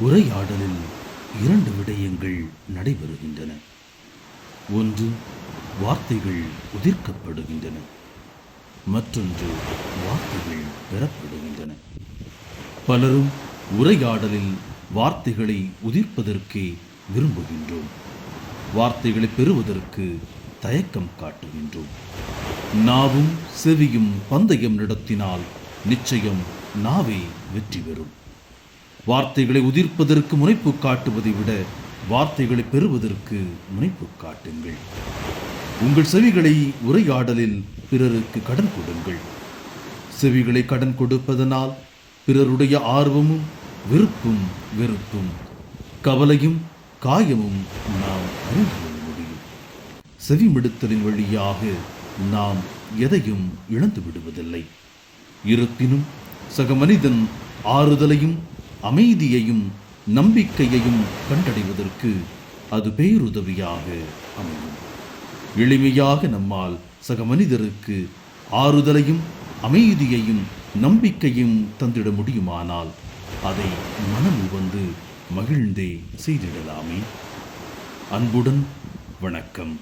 உரையாடலில் இரண்டு விடயங்கள் நடைபெறுகின்றன. ஒன்று வார்த்தைகள் உதிர்க்கப்படுகின்றன. மற்றொன்று வார்த்தைகள் பெறப்படுகின்றன. பலரும் உரையாடலில் வார்த்தைகளை உதிர்ப்பதற்கே விரும்புகின்றோம். வார்த்தைகளை பெறுவதற்கு தயக்கம் காட்டுகின்றோம். நாவும் செவியும் பந்தயம் நடத்தினால் நிச்சயம் நாவே வெற்றி பெறும். வார்த்தைகளை உதிர்ப்பதற்கு முனைப்பு காட்டுவதை விட வார்த்தைகளை பெறுவதற்கு முனைப்பு காட்டுங்கள். உங்கள் செவிகளை உரையாடலில் பிறருக்கு கடன் கொடுங்கள். செவிகளை கடன் கொடுப்பதனால் பிறருடைய ஆர்வமும் விருப்பும் வெறுப்பும் கவலையும் காயமும் நாம் அறிந்து கொள்ள முடியும் செவிமிடுத்தலின் வழியாக நாம் எதையும் இழந்து விடுவதில்லை இருப்பினும் சக மனிதன் ஆறுதலையும் அமைதியையும் நம்பிக்கையையும் கண்டடைவதற்கு அது பேருதவியாக அமையும். எளிமையாக நம்மால் சக மனிதருக்கு ஆறுதலையும் அமைதியையும் நம்பிக்கையும் தந்திட முடியுமானால் அதை மனம் வந்து மகிழ்ந்தே செய்திடலாமே. அன்புடன் வணக்கம்.